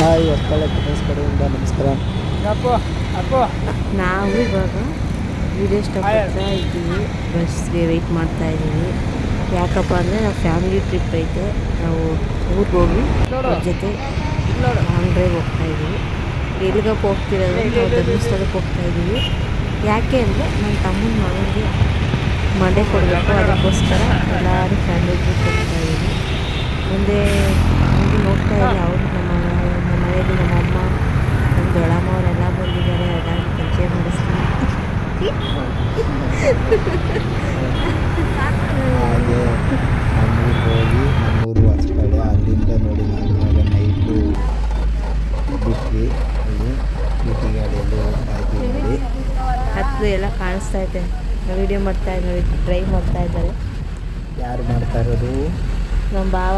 Hi ಹೊಸ್ಕಳೆ fitness ಕಡೆಯಿಂದ ನಮಸ್ಕಾರ. ನಾವು ಇವಾಗ ವಿಡಿಯೋ ಸ್ಟಾಪ್ ಇದ್ದೀವಿ. ಬಸ್ಗೆ ವೆಯ್ಟ್ ಮಾಡ್ತಾ ಇದ್ದೀವಿ. ಯಾಕಪ್ಪ ಅಂದರೆ ನಾವು ಫ್ಯಾಮಿಲಿ ಟ್ರಿಪ್ ಐತೆ. ನಾವು ಊರಿಗೆ ಹೋಗಿ ಅವ್ರ ಜೊತೆ ಲಾಂಗ್ ಡ್ರೈವ್ ಹೋಗ್ತಾ ಇದ್ದೀವಿ. ಎಲ್ಲಿಗಪ್ಪ ಹೋಗ್ತಿರೋದು ನಾವು ಧರ್ಮಸ್ಥಳಕ್ಕೆ ಹೋಗ್ತಾ ಇದ್ದೀವಿ. ಯಾಕೆ ಅಂದರೆ ನನ್ನ ತಮ್ಮನ ಮಗನಿಗೆ ಮಂಡೆ ಕೊಡಬೇಕು. ಅದಕ್ಕೋಸ್ಕರ ಎಲ್ಲರೂ ಫ್ಯಾಮಿಲಿ ಟ್ರಿಪ್ ಹೋಗ್ತಾ ಇದ್ದೀವಿ. ಮುಂದೆ ಹೋಗ್ತಾ ನೋಡ್ತಾ ಇದ್ದೀವಿ. ಅವರು ಮನೆಯಲ್ಲಿ ನಮ್ಮ ಅಮ್ಮ ನಮ್ಮ ದೊಡ್ಡಮ್ಮ ಅವರೆಲ್ಲ ಬಂದಿದ್ದಾರೆ. ಎಲ್ಲ ಪರಿಚಯ ಮಾಡಿಸ್ತೀನಿ. ಹಾಗೆ ಹೋಗಿ ನಮ್ಮೂರು ಅಲ್ಲಿಂದ ನೋಡಿ ನಾವು ಇವಾಗ ನೈಟು ಬಿಟ್ವಿ ಅಲ್ಲಿ ಟಿ ಗಾಡಿಯಲ್ಲಿ ಹೋಗ್ತಾ ಇದ್ದೀವಿ ಹತ್ತು ಎಲ್ಲ ಕಾಣಿಸ್ತಾ ಇದೆ. ವಿಡಿಯೋ ಮಾಡ್ತಾ ಇದ್ದಾರೆ ಟ್ರೈ ಮಾಡ್ತಾ ಇದ್ದಾರೆ. ಯಾರು ಮಾಡ್ತಾ ಇರೋದು? ನಮ್ಮ ಭಾವ.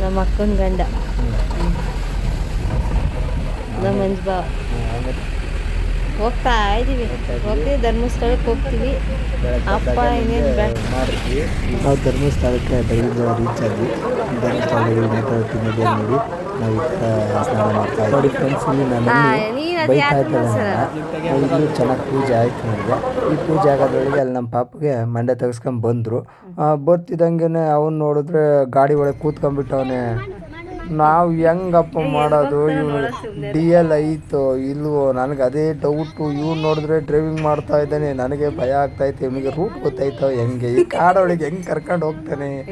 ನಮ್ಮ ಅಕ್ಕನ ಗಂಡ. ನಮ್ಮ ಮಂಜು ಭಾವ ಹೋಗ್ತಾ ಇದೀವಿ. ಹೋಗ್ತಾ ಹೋಗ್ತೀವಿ ಧರ್ಮಸ್ಥಳಕ್ಕೆ ಹೋಗ್ತೀವಿ. ಅಪ್ಪ ಇನ್ನೇನು ನಾವು ಧರ್ಮಸ್ಥಳಕ್ಕೆ ಬೆಳಗ್ಗೆ ರೀಚ್ ಆದ್ವಿ. ಧರ್ಮಸ್ಥಳದಲ್ಲಿ ಮಾತಾಡ್ತೀನಿ ನೋಡಿ. ನಾವು ಸ್ನಾನ ಮಾಡ್ತಾ ನೋಡಿ ಫ್ರೆಂಡ್ಸ್ ಇಲ್ಲಿ ನಾನು ನಿಲ್ಸಲ್ಲ? ಚೆನ್ನಾಗಿ ಪೂಜೆ ಆಯ್ತು ನನಗೆ ಈ ಪೂಜೆ ಆಗೋದ್ರೊಳಗೆ ಅಲ್ಲಿ ನಮ್ಮ ಪಾಪಗೆ ಮಂಡೆ ತೆಗೆಸ್ಕೊಂಡು ಬಂದರು. ಬರ್ತಿದ್ದಂಗೆ ಅವನು ನೋಡಿದ್ರೆ ಗಾಡಿ ಒಳಗೆ ಕೂತ್ಕೊಂಡ್ಬಿಟ್ಟವನೆ. ನಾವು ಹೆಂಗಪ್ಪ ಮಾಡೋದು? ಇವನು ಡಿ ಎಲ್ ಐತೋ ಇಲ್ವೋ? ನನಗೆ ಅದೇ ಡೌಟು ಇವ್ನು ನೋಡಿದ್ರೆ ಡ್ರೈವಿಂಗ್ ಮಾಡ್ತಾ ಇದ್ದಾನೆ. ನನಗೆ ಭಯ ಆಗ್ತೈತೆ. ಇವನಿಗೆ ರೂಟ್ ಗೊತ್ತಾಯ್ತೋ ಹೆಂಗೆ? ಈ ಕಾಡೊಳಗೆ ಹೆಂಗೆ ಕರ್ಕೊಂಡು ಹೋಗ್ತಾನೆ?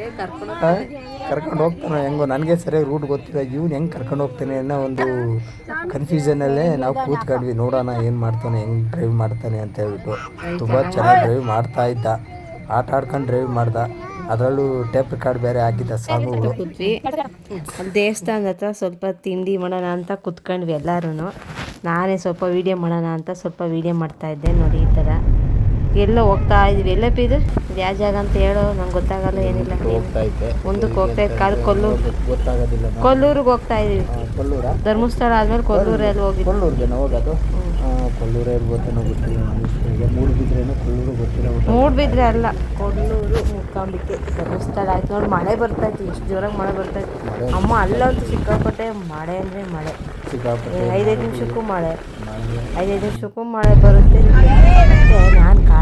ಕರ್ಕೊಂಡು ಹೋಗ್ತಾನೆ. ಹೆಂಗೋ? ನನಗೆ ಸರಿಯಾಗಿ ರೂಟ್ ಗೊತ್ತಿಲ್ಲ. ಇವ್ನು ಹೆಂಗೆ ಕರ್ಕೊಂಡು ಹೋಗ್ತಾನೆ ಅನ್ನೋ ಒಂದು ಕನ್ಫ್ಯೂಷನಲ್ಲೇ ನಾವು ಕೂತ್ಕೊಂಡ್ವಿ. ನೋಡೋಣ ಏನು ಮಾಡ್ತಾನೆ ಹೆಂಗೆ ಡ್ರೈವ್ ಮಾಡ್ತಾನೆ ಅಂತ ಹೇಳ್ಬಿಟ್ಟು. ತುಂಬ ಚೆನ್ನಾಗಿ ಡ್ರೈವ್ ಮಾಡ್ತಾ ಇದ್ದ. ಆಟ ಆಡ್ಕೊಂಡು ಡ್ರೈವ್ ಮಾಡ್ದ. ಅದರಲ್ಲೂ ಟೇಪ್ ರೆಕಾರ್ಡ್ ಬೇರೆ ಹಾಕಿದ್ದ ಸಾಂಗು ಕೂತ್ವಿ ಅಲ್ಲಿ ದೇವಸ್ಥಾನದ ಹತ್ರ ಸ್ವಲ್ಪ ತಿಂಡಿ ಮಾಡೋಣ ಅಂತ ಕುತ್ಕೊಂಡ್ವಿ ಎಲ್ಲರೂ ನಾನೇ ಸ್ವಲ್ಪ ವೀಡಿಯೋ ಮಾಡೋಣ ಅಂತ ಸ್ವಲ್ಪ ವೀಡಿಯೋ ಮಾಡ್ತಾ ಇದ್ದೆ ನೋಡಿ ಈ ಥರ. ಎಲ್ಲೋ ಹೋಗ್ತಾ ಇದ್ವಿ. ಎಲ್ಲ ಇದು ಯಾವ ಜಾಗ ಅಂತ ಹೇಳೋ? ನಂಗೆ ಗೊತ್ತಾಗಲ್ಲ ಏನಿಲ್ಲ. ಮುಂದಕ್ಕೆ ಹೋಗ್ತಾ ಇದ್ದ. ಕಾಲು ಕೊಲ್ಲೂರು. ಕೊಲ್ಲೂರಿಗೆ ಹೋಗ್ತಾ ಇದೀವಿ. ಧರ್ಮಸ್ಥಳ ಆದ್ಮೇಲೆ ಕೊಲ್ಲೂರಲ್ಲಿ ಹೋಗಿ ಕೊಲ್ಲೂರೇ ಗೊತ್ತೇನೋ ಗೊತ್ತಿಲ್ಲ ನನಗೆ ಮೂರು ಬಿದ್ರೇನೋ ಕೊಲ್ಲೂರು ಗೊತ್ತಿಲ್ಲ. ಮೂಡ್ಬಿದ್ರೆ ಅಲ್ಲ. ಕೊಲ್ಲೂರು ಮುಕ್ಕಾಂಬಿಕೆ ಧರ್ಮಸ್ಥಳ ಆಯ್ತು. ನೋಡಿ ಮಳೆ ಬರ್ತಾ ಇತ್ತು. ಎಷ್ಟು ಜೋರಾಗಿ ಮಳೆ ಬರ್ತಾ ಇತ್ತು. ಮಳೆ ಅಮ್ಮ ಅಲ್ಲಂತೂ ಸಿಕ್ಕಾಪಟ್ಟೆ ಮಳೆ ಅಂದರೆ ಮಳೆ. ಸಿಕ್ಕಾಪಟ್ಟೆ ಐದೈದು ನಿಮಿಷಕ್ಕೂ ಮಳೆ. ಐದೈದು ನಿಮಿಷಕ್ಕೂ ಮಳೆ ಬರುತ್ತೆ. ನಾನು ಕಾ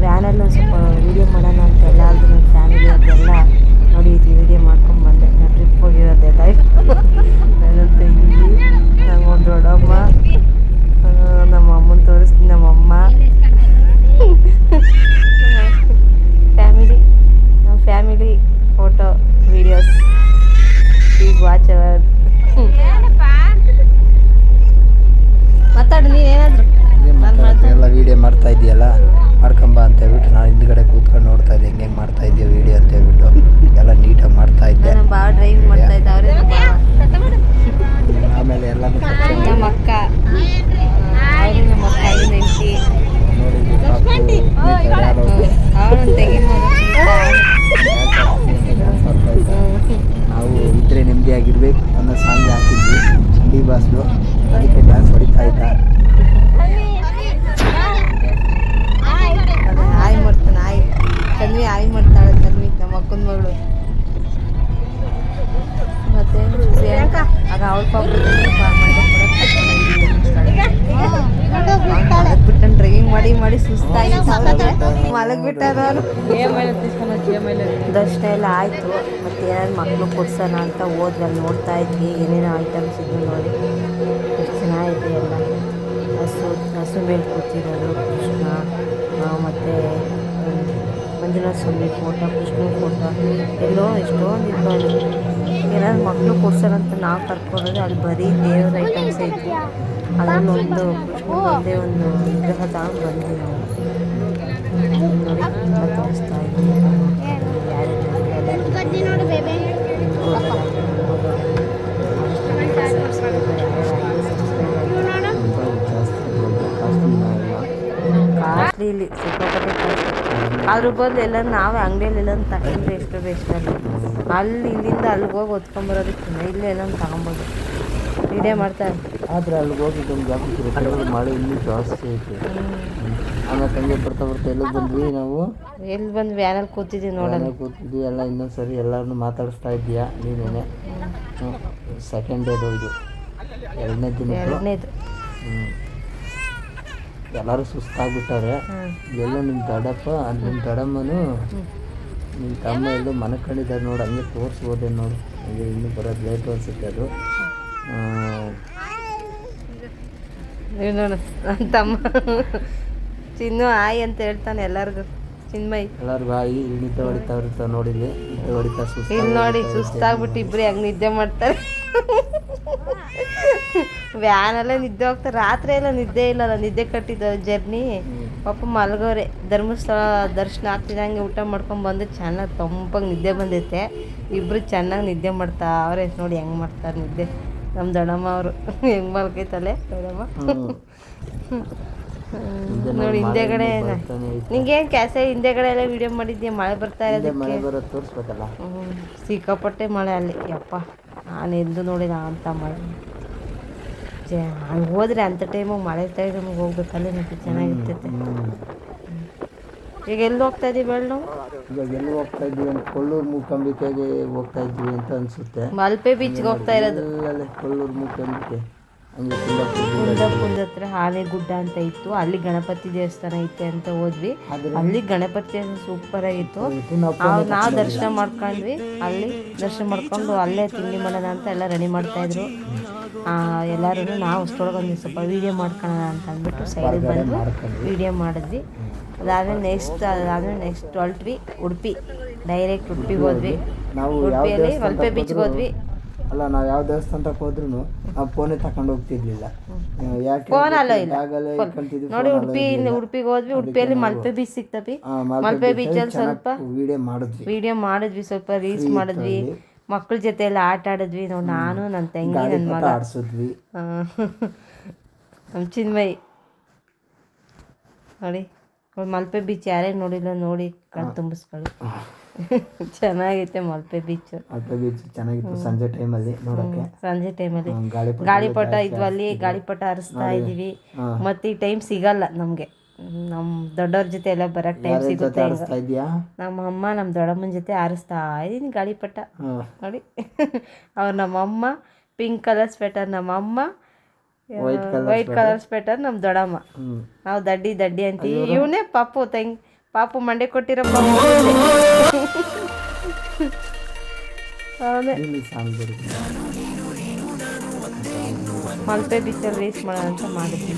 ವ್ಯಾನಲ್ಲಿ ಒಂದು ಸ್ವಲ್ಪ ವೀಡಿಯೋ ಮಾಡೋಣ ಅಂತ ಎಲ್ಲಾರ್ದು ನನ್ನ ಫ್ಯಾಮಿಲಿ ಅದೆಲ್ಲ ನೋಡಿ ಇದು ವೀಡಿಯೋ ಮಾಡ್ಕೊಂಡು ಬಂದೆ ನಾನು ಟ್ರಿಪ್ ಹೋಗಿರೋದೆಲ್ಲ ನನ್ನ ತಂಗಿ ನಮ್ಮ ದೊಡ್ಡಮ್ಮ ಆ, ನಮ್ಮ ಅಮ್ಮನ ತೋರಿಸ್ತೀನಿ ನಮ್ಮಮ್ಮ ಫ್ಯಾಮಿಲಿ ನಮ್ಮ family photo videos please watch our ಮಾತಾಡು ನೀನೇನಾದ್ರು? ಎಲ್ಲ ವಿಡಿಯೋ ಮಾಡ್ತಾ ಇದೆಯಲ್ಲ? ಮಾಡ್ಕೊಂಬ ಅಂತ ಹೇಳ್ಬಿಟ್ಟು ನಾನು ಹಿಂದ್ಗಡೆ ಕೂತ್ಕೊಂಡು ನೋಡ್ತಾ ಇದ್ದೆ. ಹೆಂಗೆ ಮಾಡ್ತಾ ಇದೆಯಾ ವಿಡಿಯೋ ಅಂತ ಹೇಳ್ಬಿಟ್ಟು. ಎಲ್ಲ ನೀಟಾಗಿ ಮಾಡ್ತಾ ಇದ್ದೆ. ಭಾಳ ಡ್ರೈವ್ ಡ್ರೈವಿಂಗ್ ಮಾಡ್ತಾ ಇದ್ದ ಅವರೇ ಆಮೇಲೆ ಎಲ್ಲ ನಮ್ಮ ಅಕ್ಕ. ನಮ್ಮ ಅಕ್ಕ ಐದು ಹೆಂಡತಿ ಪಾಪು, ಮಲಗ್ಬಿಟ್ಟಾರ ದರ್ಶನ ಎಲ್ಲ ಆಯಿತು. ಮತ್ತೆ ಏನಾದ್ರು ಮಕ್ಕಳು ಕೊಡ್ಸೋಣ ಅಂತ ಹೋದ್ವಿ. ಅಲ್ಲಿ ನೋಡ್ತಾ ಇದ್ವಿ. ಏನೇನು ಐಟಮ್ಸ್ ಇದ್ವು ನೋಡಿ. ಎಷ್ಟು ಚೆನ್ನಾಗಿದೆ ಎಲ್ಲ. ಹಸು ಹಸು ಮೇಲೆ ಕೂತಿರೋದು ಕೃಷ್ಣ. ಮತ್ತು ಮಂಜುನಾಥ ಸ್ವಾಮಿ ಫೋಟೋ ಕೃಷ್ಣ ಫೋಟೋ ಎಲ್ಲೋ ಎಷ್ಟೊಂದು ಇದು ಏನಾದ್ರು ಮಕ್ಕಳು ಕೊಡ್ಸೋಣಂತ ನಾವು ಕರ್ಕೊಂಡ್ರೆ ಅಲ್ಲಿ ಬರೀ ದೇವ್ರ ಐಟಮ್ಸ್ ಇದ್ವಿ ಅದನ್ನೊಂದು ಕೃಷ್ಣ ಒಂದೇ ಒಂದು ವಿಗ್ರಹ ತಗೊಂಡು ಬಂದ್ವಿ ನಾವು. ನೋಡಿ ಕಾಸ್ಟ್ಲಿ ಇಲ್ಲಿ ಸಿಕ್ಕಾಪಟ್ಟೆ ಅದ್ರ ಬದಲು ಎಲ್ಲ ನಾವೇ ಅಂಗಡಿಯಲ್ಲಿ ಎಲ್ಲ ತಗೊಂಡ್ರೆ ಎಷ್ಟು ಬೆಸ್ಟ್ ಅಲ್ಲಿ. ಅಲ್ಲಿ ಇಲ್ಲಿಂದ ಅಲ್ಲಿಗೆ ಹೋಗಿ ಹೊತ್ಕೊಂಬರೋದಕ್ಕಿಂತ ಇಲ್ಲೇ ಎಲ್ಲ ತಗೊಬೋದು ವಿಡಿಯೋ ಮಾಡ್ತಾರೆ ಆದರೆ ಅಲ್ಲಿಗೆ ಹೋಗಿ ಜಾಸ್ತಿ ಇರುತ್ತೆ ಮಳೆ ಇನ್ನೂ ಜಾಸ್ತಿ ಐತೆ. ಆಮೇಲೆ ಹಂಗೆ ಬರ್ತಾ ಬರ್ತಾ ಎಲ್ಲ ಬಂದ್ವಿ ನಾವು. ಎಲ್ಲಿ ಬಂದು ವ್ಯಾನಲ್ಲಿ ಕೂತಿದ್ದೀವಿ ನೋಡೋಣ ಕೂತಿದ್ವಿ? ಎಲ್ಲ ಇನ್ನೊಂದು ಸರಿ ಎಲ್ಲರನ್ನು ಮಾತಾಡಿಸ್ತಾ ಇದ್ದೀಯಾ? ನೀನೇನೆ? ಸೆಕೆಂಡ್ ಡೇ ಇದು. ಎರಡನೇ ದಿನ ಎರಡನೇದು. ಎಲ್ಲರೂ ಸುಸ್ತಾಗ್ಬಿಟ್ಟಾರೆ. ಎಲ್ಲ ನಿಮ್ಮ ದಡಪ್ಪ ನಿಮ್ಮ ದಡಮ್ಮನು ನಿಮ್ಮ ತಮ್ಮ ಎಲ್ಲೋ ಮನೆ ಕಂಡಿದ್ದಾರೆ ನೋಡು. ಹಂಗೆ ತೋರಿಸ್ಬೋದೇನು ನೋಡು. ಹಂಗೆ ಇನ್ನೂ ಬರೋದು ಲೇಟ್ ಅನ್ಸುತ್ತೆ ಅದು. ನೀವು ನೋಡು ನನ್ನ ತಮ್ಮ. ಚಿನ್ನು ಆಯ್ ಅಂತ ಹೇಳ್ತಾನೆ ಎಲ್ಲರಿಗೂ. ಚಿನ್ಮಯ್. ಎಲ್ಲರಿಗೂ ಆಯಿ ಇಳಿತ ಹೊಡಿತಾ ಇರ್ತಾವೆ ನೋಡಿದ್ವಿ. ಹೊಡಿತಾ ಸುಸ್ತು ಇಲ್ಲಿ ನೋಡಿ ಸುಸ್ತಾಗ್ಬಿಟ್ಟು ಇಬ್ರು ಹೆಂಗ್ ನಿದ್ದೆ ಮಾಡ್ತಾರೆ. ವ್ಯಾನಲ್ಲೇ ನಿದ್ದೆ ಹೋಗ್ತಾರೆ ರಾತ್ರಿ ಎಲ್ಲ ನಿದ್ದೆ ಇಲ್ಲಲ್ಲ ನಿದ್ದೆ ಕಟ್ಟಿದ ಜರ್ನಿ ಪಾಪ ಮಲ್ಗೋರೆ. ಧರ್ಮಸ್ಥಳ ದರ್ಶನ ಆಗ್ತಿದಂಗೆ ಊಟ ಮಾಡ್ಕೊಂಡು ಬಂದು ಚೆನ್ನಾಗಿ ತಂಪಾಗಿ ನಿದ್ದೆ ಬಂದೈತೆ. ಇಬ್ರು ಚೆನ್ನಾಗಿ ನಿದ್ದೆ ಮಾಡ್ತಾ ಅವ್ರೆ ನೋಡಿ ಹೆಂಗೆ ಮಾಡ್ತಾರೆ ನಿದ್ದೆ. ನಮ್ಮ ದೊಡ್ಡಮ್ಮ ಅವರು. ಹೆಂಗ್ ಮಲ್ಕೈತಲೆ? ದೊಡ್ಡಮ್ಮ ನೋಡಿ ಹಿಂದೆಗಡೆ ನಿಂಗೇನ್ ಕ್ಯಾಸೆ ಹಿಂದೆಗಡೆ ಎಲ್ಲ ವಿಡಿಯೋ ಮಾಡಿದ್ದೆ ಮಳೆ ಬರ್ತಾ ಇರೋದಕ್ಕೆ? ತೋರಿಸ್ಬೇಕಲ್ಲ. ಸಿಕ್ಕಾಪಟ್ಟೆ ಮಳೆ ಅಲ್ಲಿ. ಯಪ್ಪ ನಾನು ಎಂದು ನೋಡಿದ ಅಂತ ಮಳೆ. ಅಲ್ಲಿ ಹೋದ್ರೆ ಅಂತ ಟೈಮು ಮಳೆ ಟೈಮಿಗೆ ಹೋಗ್ಬೇಕಲ್ಲ ಮತ್ತೆ ಚೆನ್ನಾಗಿರ್ತೈತೆ. ಈಗ ಎಲ್ಲಿ ಹೋಗ್ತಾ ಇದೀವಿ ಹೇಳಿ ನಾವು ಇವಾಗ ಎಲ್ಲಿ ಹೋಗ್ತಾ ಇದ್ವಿ ಅಂತ ಕೊಲ್ಲೂರು ಮೂಕಾಂಬಿಕೆಗೆ ಹೋಗ್ತಾ ಇದ್ವಿ ಅಂತ ಅನ್ಸುತ್ತೆ. ಮಲ್ಪೆ ಬೀಚ್ಗೆ ಹೋಗ್ತಾ ಇರೋದು? ಅಲ್ಲೇ ಕೊಲ್ಲೂರು ಮೂಕಾಂಬಿಕೆ. ಹಂಗೆ ಕುಂದಾಪುರ ಗುಡ್ಡ ಹತ್ರ ಆನೆಗುಡ್ಡ ಅಂತ ಇತ್ತು. ಅಲ್ಲಿ ಗಣಪತಿ ದೇವಸ್ಥಾನ ಐತೆ ಅಂತ ಹೋದ್ವಿ. ಅಲ್ಲಿ ಗಣಪತಿ ಸೂಪರ್ ಆಗಿತ್ತು. ನಾವು ದರ್ಶನ ಮಾಡ್ಕೊಂಡ್ವಿ. ಅಲ್ಲಿ ದರ್ಶನ ಮಾಡ್ಕೊಂಡು ಅಲ್ಲೇ ತಿಂಡಿ ಮಾಡೋಣ ಅಂತ ಎಲ್ಲ ರೆಡಿ ಮಾಡ್ತಾ ಇದ್ರು. ಎಲ್ಲರೂ ನಾವು ಅಷ್ಟೊಳಗೊಂದು ಸ್ವಲ್ಪ ವೀಡಿಯೋ ಮಾಡ್ಕೊಳ್ಳೋಣ ಅಂತ ಅಂದ್ಬಿಟ್ಟು ಸೈಡಿಗೆ ಬಂದು ವೀಡಿಯೋ ಮಾಡಿದ್ವಿ. ಅದಾದ್ಮೇಲೆ ನೆಕ್ಸ್ಟ್ ಅದಾದ್ರೆ ನೆಕ್ಸ್ಟ್ ಹೊಲ್ಟ್ವಿ ಉಡುಪಿ. ಡೈರೆಕ್ಟ್ ಉಡುಪಿಗೆ ಹೋದ್ವಿ. ನಾವು ಉಡುಪಿಯಲ್ಲಿ ಮಲ್ಪೆ ಬೀಚ್ಗೆ ಹೋದ್ವಿ. ಅಲ್ಲ ನಾವು ಯಾವ ದೇವಸ್ಥಾನಕ್ಕೆ ಹೋದ್ರು ನಾವು ಫೋನೇ ತಕೊಂಡು ಹೋಗ್ತಿರ್ಲಿಲ್ಲ. ಯಾಕೆ ಫೋನ್ ಅಲ್ಲೋ ಇಲ್ಲ. ನೋಡಿ ಉಡುಪಿ ಉಡುಪಿಗೆ ಹೋದ್ವಿ. ಉಡುಪಿಯಲ್ಲಿ ಮಲ್ಪೆ ಬೀಚ್ ಸಿಗ್ತವಿ ಮಲ್ಪೆ ಬೀಚಲ್ಲಿ ಸ್ವಲ್ಪ ವಿಡಿಯೋ ಮಾಡಿದ್ವಿ. ವಿಡಿಯೋ ಮಾಡಿದ್ವಿ. ಸ್ವಲ್ಪ ರೀಲ್ಸ್ ಮಾಡಿದ್ವಿ. ಮಕ್ಕಳ ಜೊತೆ ಎಲ್ಲ ಆಟ ಆಡಿದ್ವಿ. ನೋಡಿ ನಾನು ನನ್ನ ತಂಗಿ ನನ್ನ ಮಗ. ಆಡ್ಸಿದ್ವಿ. ನಮ್ಮ ಚಿನ್ಮಯಿ. ನೋಡಿ. ಮಲ್ಪೆ ಬೀಚ್ ಯಾರೇ ನೋಡಿಲ್ಲ ನೋಡಿ ಕಣ್ ತುಂಬಿಸ್ಕೊಳ್ಳಿ. ಚೆನ್ನಾಗೈತೆ ಮಲ್ಪೆ ಬೀಚ್ ಮಲ್ಪೆ ಬೀಚ್ ಚೆನ್ನಾಗಿತ್ತು. ಸಂಜೆ ಟೈಮಲ್ಲಿ ನೋಡಕ್ಕೆ ಸಂಜೆ ಟೈಮಲ್ಲಿ ಗಾಳಿಪಟ ಇದ್ವು ಅಲ್ಲಿ ಗಾಳಿಪಟ ಹರಿಸ್ತಾ ಇದೀವಿ ಹಾ. ಮತ್ತೆ ಈ ಟೈಮ್ ಸಿಗಲ್ಲ ನಮಗೆ. ನಮ್ಮ ದೊಡ್ಡವ್ರ ಜೊತೆ ಎಲ್ಲ ಬರಕ್ ಟೈಮ್ ಸಿಗುತ್ತೆ ನಮ್ಮ ಅಮ್ಮ ನಮ್ಮ ದೊಡ್ಡಮ್ಮನ ಜೊತೆ ಆರಿಸ್ತಾ ಇದೀನಿ ಗಾಳಿಪಟ. ನೋಡಿ. ಅವ್ರು ನಮ್ಮಮ್ಮ pink colour sweater White colour white colour sweater ನಮ್ಮ ದೊಡಮ್ಮ. ನಾವು ದಡ್ಡಿ ದಡ್ಡಿ ಅಂತೀವಿ. ಇವನೇ ಪಾಪು ತಂಗ್ ಪಾಪು ಮಂಡೆ ಕೊಟ್ಟಿರೋ ಪಾಪು. ಅವನೇ. ಮಲ್ಪೆ ಬೀಚಲ್ಲಿ ರೇಸ್ ಮಾಡೋಣ ಅಂತ ಮಾಡಿದ್ವಿ.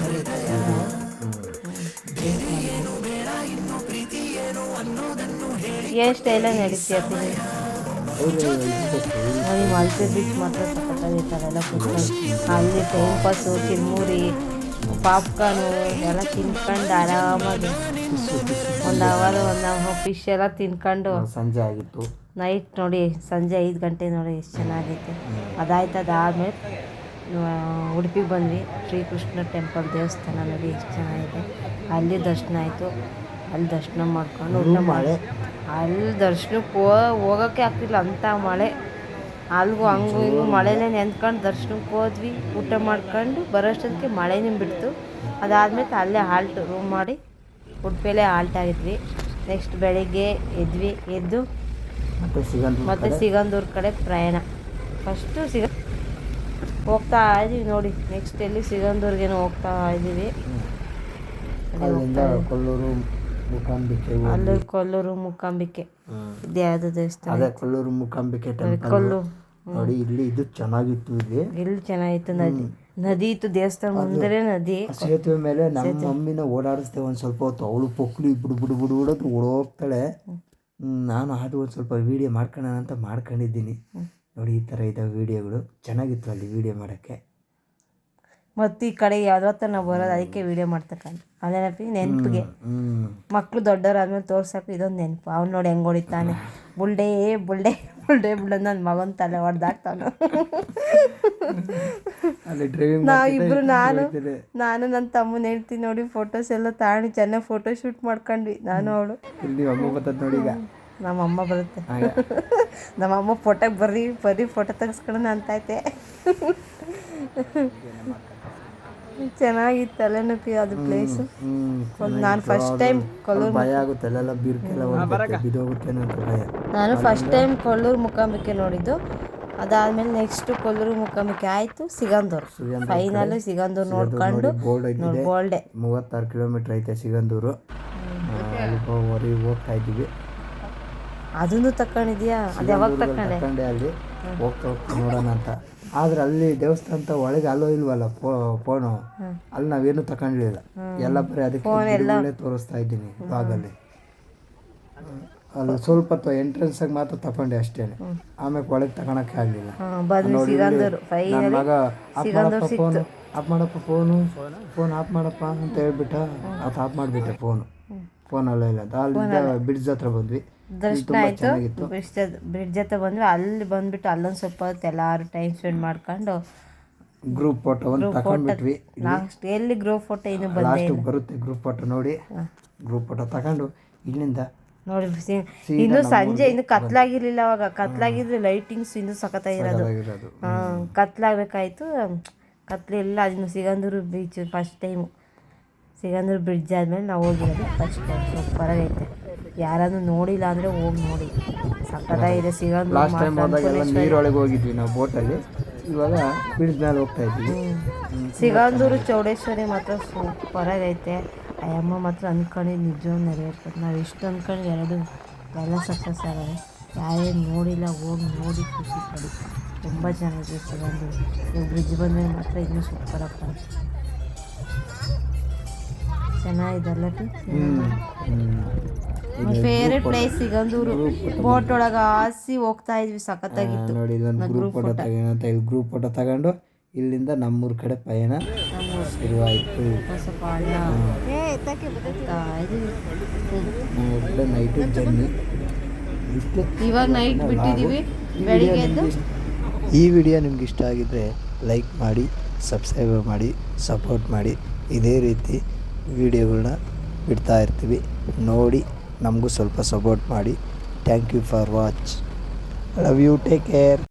ಏನು ಸ್ಟೈಲಾಗಿ ನಡೀತೀಯ ನೋಡಿ ಮಲ್ಪೆ ಬೀಚ್ ಮಾತ್ರ ಎಲ್ಲ ಕೂತ್ಕೊಂಡು ಅಲ್ಲಿ ಟೈಮ್ ಪಾಸು ಚಿರ್ಮುರಿ ಪಾಪ್ಕಾರ್ನು ಎಲ್ಲ ತಿನ್ಕೊಂಡು ಆರಾಮಾಗಿ ಒಂದು ಅವರ್ ಒಂದು ಅವರ್ ಫಿಶ್ ಎಲ್ಲ ತಿನ್ಕೊಂಡು ಸಂಜೆ ಆಗಿತ್ತು. ನೈಟ್ ನೋಡಿ ಸಂಜೆ ಐದು ಗಂಟೆ ನೋಡಿ ಎಷ್ಟು ಚೆನ್ನಾಗೈತೆ. ಅದಾಯ್ತು ಅದಾದ್ಮೇಲೆ ಉಡುಪಿಗೆ ಬಂದ್ವಿ. ಶ್ರೀಕೃಷ್ಣ ಟೆಂಪಲ್ ದೇವಸ್ಥಾನ ನೋಡಿ ಎಷ್ಟು ಚೆನ್ನಾಗಿದೆ ಅಲ್ಲಿ ದರ್ಶನ ಆಯಿತು. ಅಲ್ಲಿ ದರ್ಶನ ಮಾಡ್ಕೊಂಡು ಊಟ ಮಾಡಿ ಅಲ್ಲಿ ದರ್ಶನಕ್ಕೆ ಹೋ ಹೋಗೋಕ್ಕೆ ಆಗ್ತಿಲ್ಲ ಅಂಥ ಮಳೆ. ಅಲ್ಲಿಗೂ ಹಂಗೂ ಹಿಂಗೂ ಮಳೆನೇ ನೆಂದ್ಕೊಂಡು ದರ್ಶನಕ್ಕೆ ಹೋದ್ವಿ. ಊಟ ಮಾಡ್ಕೊಂಡು ಬರೋಷ್ಟೊತ್ತಿಗೆ ಮಳೆನೇ ಬಿಡ್ತು. ಅದಾದ್ಮೇಲೆ ಅಲ್ಲೇ ಹಾಲ್ಟ್ ರೂಮ್ ಮಾಡಿ ಉಡುಪಿಯಲ್ಲೇ ಹಾಲ್ಟ್ ಆಗಿದ್ವಿ. ನೆಕ್ಸ್ಟ್ ಬೆಳಿಗ್ಗೆ ಎದ್ವಿ. ಎದ್ದು ಮತ್ತೆ ಸಿಗಂದೂರು ಕಡೆ? ಪ್ರಯಾಣ. ಫಸ್ಟು ಸಿಗ ಹೋಗ್ತಾ ಇದ್ದೀವಿ ನೋಡಿ. ನೆಕ್ಸ್ಟ್ ಎಲ್ಲಿ ಸಿಗಂದೂರ್ಗೇನೋ ಹೋಗ್ತಾ ಇದ್ದೀವಿ. ಮೂಕಾಂಬಿಕೆ ಹೋಗಿ. ಅಲ್ಲಿ ಕೊಲ್ಲೂರು ಮೂಕಾಂಬಿಕೆ. ಇದು ಯಾವುದು ದೇವಸ್ಥಾನ ಅದೇ ಕೊಲ್ಲೂರು ಮೂಕಾಂಬಿಕೆ ಟೆಂಪಲ್ ಕೊಲ್ಲು ನೋಡಿ ಇಲ್ಲಿ ಇದು ಚೆನ್ನಾಗಿತ್ತು ಇಲ್ಲಿ. ಎಲ್ಲಿ ಚೆನ್ನಾಗಿತ್ತು ನದಿ. ನದಿ ಇತ್ತು ದೇವಸ್ಥಾನ ಮುಂದೆ ನದಿ. ಆ ಸೇತುವೆ ಮೇಲೆ ನಮ್ಮ ಮಮ್ಮಿನ ಓಡಾಡಿಸ್ತೇವೆ ಒಂದು ಸ್ವಲ್ಪ ಹೊತ್ತು. ಅವಳು ಪೊಕ್ಲಿ ಬಿಡು ಬಿಡು ಬಿಡು ಬಿಡೋದು ಓಡೋಗ್ತಾಳೆ. ಹ್ಮ್, ನಾನು ಅದು ಒಂದು ಸ್ವಲ್ಪ ವಿಡಿಯೋ ಮಾಡ್ಕೊಳ್ಳೋಣ ಅಂತ ಮಾಡ್ಕೊಂಡಿದ್ದೀನಿ. ನೋಡಿ ಈ ಥರ ಇದ್ದಾವೆ ವೀಡಿಯೋಗಳು ಚೆನ್ನಾಗಿತ್ತು ಅಲ್ಲಿ ವೀಡಿಯೋ ಮಾಡೋಕ್ಕೆ. ಮತ್ತು ಈ ಕಡೆ ಯಾವ್ದತ್ತ ನಾವು ಬರೋದು ಅದಕ್ಕೆ ವಿಡಿಯೋ ಮಾಡ್ತಕ್ಕಂಥ. ನೆನಪಿ ನೆನಪಿಗೆ. ನೆನಪಿಗೆ ಮಕ್ಕಳು ದೊಡ್ಡವರಾದ್ಮೇಲೆ ತೋರ್ಸೋಕೆ ಇದೊಂದು ನೆನಪು. ಅವ್ನು ನೋಡಿ ಹೆಂಗೆ ಹೊಡಿತಾನೆ. ಬುಲ್ಡೇ ಬುಲ್ಡೆ ಬುಲ್ಡೆ ಬುಲ್ಡೆ ನನ್ನ ಮಗನ ತಲೆ ಹೊಡೆದಾಕ್ತಾನು ನಾವಿಬ್ರು ನಾನು ನಾನು ನನ್ನ ತಮ್ಮನ ಹೇಳ್ತೀನಿ ನೋಡಿ ಫೋಟೋಸ್ ಎಲ್ಲ ತಾಣಿ ಚೆನ್ನಾಗಿ ಫೋಟೋ ಶೂಟ್ ಮಾಡ್ಕೊಂಡ್ವಿ ನಾನು ಅವಳು. ಅಮ್ಮ ನೋಡಿ ಈಗ. ನಮ್ಮಮ್ಮ ಬರುತ್ತೆ. ನಮ್ಮ ಅಮ್ಮ ಫೋಟೋಗೆ ಬರ್ರಿ ಬರ್ರಿ ಫೋಟೋ ತೆಗೆಸ್ಕೊಳ್ಳೋಣ ಅಂತೈತೆ ಚೆನ್ನಾಗಿತ್ತು ಅಲ್ಲೇನಪ್ಪಿ ಅದು ಪ್ಲೇಸು ನಾನು ಫಸ್ಟ್ ಟೈಮ್ ಕೊಲ್ಲೂರು ಭಯ ಆಗುತ್ತೆ ಅಲ್ಲೆಲ್ಲ ಬಿರ್ಕೆಲ್ಲ ಹೋಗುತ್ತೆ ಬಿದೋಗುತ್ತೆ ಅಂತ ಭಯ. ನಾನು ಫಸ್ಟ್ ಟೈಮ್ ಕೊಲ್ಲೂರು ಮುಖಾಂಬಿಕೆ ನೋಡಿದ್ದು. ಅದಾದ್ಮೇಲೆ ನೆಕ್ಸ್ಟ್ ಕೊಲ್ಲೂರು ಮುಖಾಮುಖಿ ಆಯ್ತು ಸಿಗಂದೂರು ಫೈನಲ್ ಸಿಗಂದೂರು ನೋಡ್ಕೊಂಡು ಬೋಲ್ಡೆ ಮೂವತ್ತಾರು ಕಿಲೋಮೀಟರ್ ಐತೆ ಸಿಗಂದೂರು ಹೊರಗೆ ಹೋಗ್ತಾ ಇದ್ದೀವಿ. ಅದನ್ನು ತಕೊಂಡಿದ್ಯಾ? ಅದು ಯಾವಾಗ ತಕೊಂಡೆ? ತಕೊಂಡೆ ಅಲ್ಲಿ. ಹೋಗ್ತಾ ಹೋಗ್ತಾ ನೋಡೋಣ ಅಂತ. ಆದ್ರೆ ಅಲ್ಲಿ ದೇವಸ್ಥಾನ ಒಳಗೆ ಅಲ್ಲೋ ಇಲ್ವಲ್ಲ ಫೋನು? ಅಲ್ಲಿ ನಾವೇನು ತಕೊಂಡಿಲ್ಲ ಎಲ್ಲ ಬರೀ ಅದಕ್ಕೆ ತೋರಿಸ್ತಾ ಇದ್ದೀನಿ ಬ್ಲಾಗಲ್ಲಿ ಅಲ್ಲಿ ಸ್ವಲ್ಪ ಎಂಟ್ರೆನ್ಸ್ ಆಗಿ ಮಾತ್ರ ತಕೊಂಡೆ ಅಷ್ಟೇ ಆಮೇಲೆ ಒಳಗೆ ತಗೊಳಕ್ಕೆ ಆಗಲಿಲ್ಲ. ನನ್ನ ಮಗ ಆಫ್ ಮಾಡಪ್ಪ ಫೋನು ಆಫ್ ಮಾಡಪ್ಪ ಫೋನು ಫೋನ್ ಆಫ್ ಮಾಡಪ್ಪ ಅಂತ ಹೇಳ್ಬಿಟ್ಟ ಆತ ಆಫ್ ಮಾಡಿಬಿಟ್ಟೆ ಫೋನು. ಫೋನ್ ಅಲ್ಲ ಇಲ್ಲ. ಅಲ್ಲಿಂದ ಬ್ರಿಡ್ಜ್ ಹತ್ರ ಬಂದ್ವಿ. ದರ್ಶನ ಆಯಿತು. ಬ್ರಿಡ್ಜ್ ಬ್ರಿಡ್ಜ್ ಹತ್ರ ಬಂದ್ವಿ ಅಲ್ಲಿ ಬಂದ್ಬಿಟ್ಟು ಅಲ್ಲೊಂದು ಸ್ವಲ್ಪ ಹೊತ್ತು ಎಲ್ಲಾರು ಟೈಮ್ ಸ್ಪೆಂಡ್ ಮಾಡ್ಕೊಂಡು ಗ್ರೂಪ್ ಫೋಟೋ ಒಂದು ತಗೊಂಡ್ಬಿಟ್ವಿ. ಲಾಸ್ಟ್ ಎಲ್ಲಿ ಗ್ರೂಪ್ ಫೋಟೋ ಇನ್ನು ಬಂದೆ ಲಾಸ್ಟ್ ಬರುತ್ತೆ ಗ್ರೂಪ್ ಫೋಟೋ ನೋಡಿ. ಗ್ರೂಪ್ ಫೋಟೋ ತಗೊಂಡು ಇಲ್ಲಿಂದ ನೋಡಿ ಇನ್ನು ಸಂಜೆ ಇನ್ನು ಕತ್ಲಾಗಿರ್ಲಿಲ್ಲ ಅವಾಗ. ಕತ್ಲಾಗಿದ್ರೆ ಲೈಟಿಂಗ್ಸ್ ಇನ್ನು ಸಖತ್ತಾಗಿರೋದು. ಕತ್ಲಾಗಬೇಕಾಯ್ತು. ಕತ್ಲೆಲ್ಲ ಇನ್ನು Sigandur beach first time Sigandur bridge ಆದಮೇಲೆ ನಾವು ಹೋಗಿರೋದು ಫಸ್ಟ್ ಟೈಮ್ ಸೂಪರ್ ಆಗೈತೆ. ಯಾರಾದ್ರೂ ನೋಡಿಲ್ಲ ಅಂದರೆ ಹೋಗಿ ನೋಡಿ. ಸಖತ್ತಾಗಿದೆ ಸಿಗಂದೂರು ಲಾಸ್ಟ್ ಟೈಮ್ ಹೋದಾಗೆಲ್ಲ ನೀರೊಳಗೆ ಹೋಗಿದ್ವಿ ನಾವು ಬೋಟಲ್ಲಿ ಇವಾಗ ಬ್ರಿಡ್ಜ್ ಮೇಲೆ ಹೋಗ್ತಾ ಇದ್ವಿ. ಸಿಗಂದೂರು ಚೌಡೇಶ್ವರಿ ಮಾತ್ರ ಸೂಪರ್ ಆಗೈತೆ. ಆ ಅಮ್ಮ ಮಾತ್ರ ಅನ್ಕೊಂಡಿದ್ದು ನಿಜವಾಗಿ ನೆರವೇರ್ಬೇಕು ನಾವು ಎಷ್ಟು ಅನ್ಕೊಂಡು ಎರಡು ಎಲ್ಲ ಸಕ್ಸಸ್ ಆಗಿದೆ ಯಾರೇನು ನೋಡಿಲ್ಲ ಹೋಗಿ ನೋಡಿ ಖುಷಿ ಪಡಿ. ತುಂಬ ಚೆನ್ನಾಗಿದೆ ಸಿಗಂದೂರು. ಬ್ರಿಡ್ಜ್ ಬಂದಮೇಲೆ ಮಾತ್ರ ಇನ್ನೂ ಸೂಪರ್ ಆಗ್ತದೆ. ಚೆನ್ನಾಗಿದಲ್ಲ. ಫೇವ್ರೆಟ್ ಪ್ಲೇಸ್ ಸಿಗಂದೂರು ಬೋಟ್ ಒಳಗೆ ಆಸಿ ಹೋಗ್ತಾ ಇದ್ವಿ ಸಖತ್ತಾಗಿತ್ತು. ನೋಡಿ ಇಲ್ಲೊಂದು ಗ್ರೂಪ್ ಫೋಟೋ ತಗೋಣ ಅಂತ ಇಲ್ಲಿ ಗ್ರೂಪ್ ಫೋಟೋ ತಗೊಂಡು ಇಲ್ಲಿಂದ ನಮ್ಮೂರ ಕಡೆ ಪಯಣ ಶುರುವಾಯಿತು. ನೈಟು ಜರ್ನಿ ಇವಾಗ ನೈಟ್ ಬಿಟ್ಟಿದ್ದೀವಿ ಬೆಳಿಗ್ಗೆ ಎದ್ದು ಈ ವಿಡಿಯೋ ನಿಮ್ಗೆ ಇಷ್ಟ ಆಗಿದ್ರೆ ಲೈಕ್ ಮಾಡಿ ಸಬ್ಸ್ಕ್ರೈಬ್ ಮಾಡಿ ಸಪೋರ್ಟ್ ಮಾಡಿ. ಇದೇ ರೀತಿ ವಿಡಿಯೋಗಳನ್ನ ಬಿಡ್ತಾ ಇರ್ತೀವಿ. ನೋಡಿ, ನಮಗೂ ಸ್ವಲ್ಪ ಸಪೋರ್ಟ್ ಮಾಡಿ. Thank you for watch love you take care